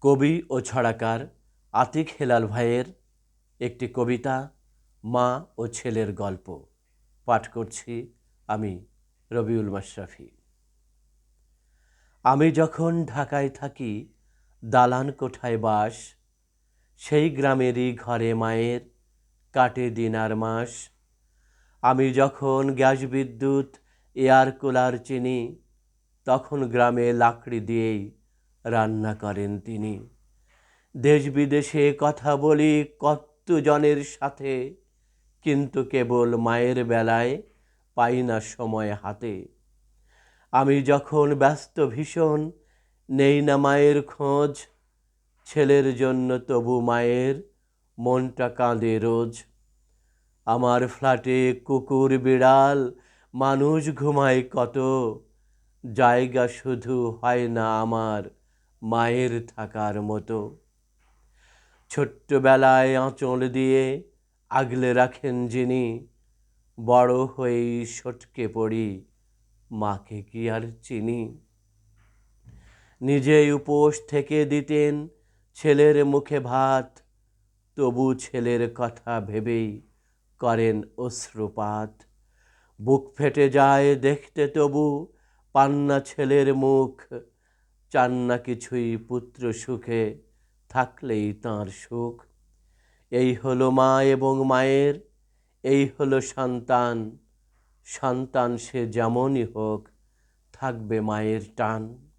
কবি ও ছড়াকার আতিক হেলাল ভাইয়ের একটি কবিতা, মা ও ছেলের গল্প। পাঠ করছি আমি রবিউল মাশরাফি। আমি যখন ঢাকায় থাকি, দালান কোঠায় বাস, সেই গ্রামেরই ঘরে মায়ের কাটে দিন আর মাস। আমি যখন গ্যাস বিদ্যুৎ, এয়ার কুলার চিনি, তখন গ্রামে লাকড়ি দিয়েই রান্না করেন তিনি। দেশ বিদেশে কথা বলি কত সাথে, কিন্তু কেবল মায়ের বেলায় পাই না সময় হাতে। আমি যখন ব্যস্ত ভীষণ, নেই না মায়ের খোঁজ, ছেলের জন্য তবু মায়ের মনটা কাঁদে রোজ। আমার ফ্ল্যাটে কুকুর, বিড়াল, মানুষ ঘুমায় কত, জায়গা শুধু হয় না আমার। মায়ের থাকার মতো। ছোট্টবেলায় আঁচল দিয়ে আগলে রাখেন যিনি, বড় হয়েই সটকে পড়ি মাকে কি আর চিনি। নিজে উপোস থেকে দিতেন ছেলের মুখে ভাত, তবু ছেলের কথা ভেবেই করেন অশ্রুপাত। বুক ফেটে যায় দেখতে তবু পান্না ছেলের মুখ চান না কিছুই পুত্র সুখে, থাকলেই তাঁর সুখ। এই হলো মা এবং মায়ের, এই হলো সন্তান। সন্তান সে যেমনই হোক, থাকবে মায়ের টান।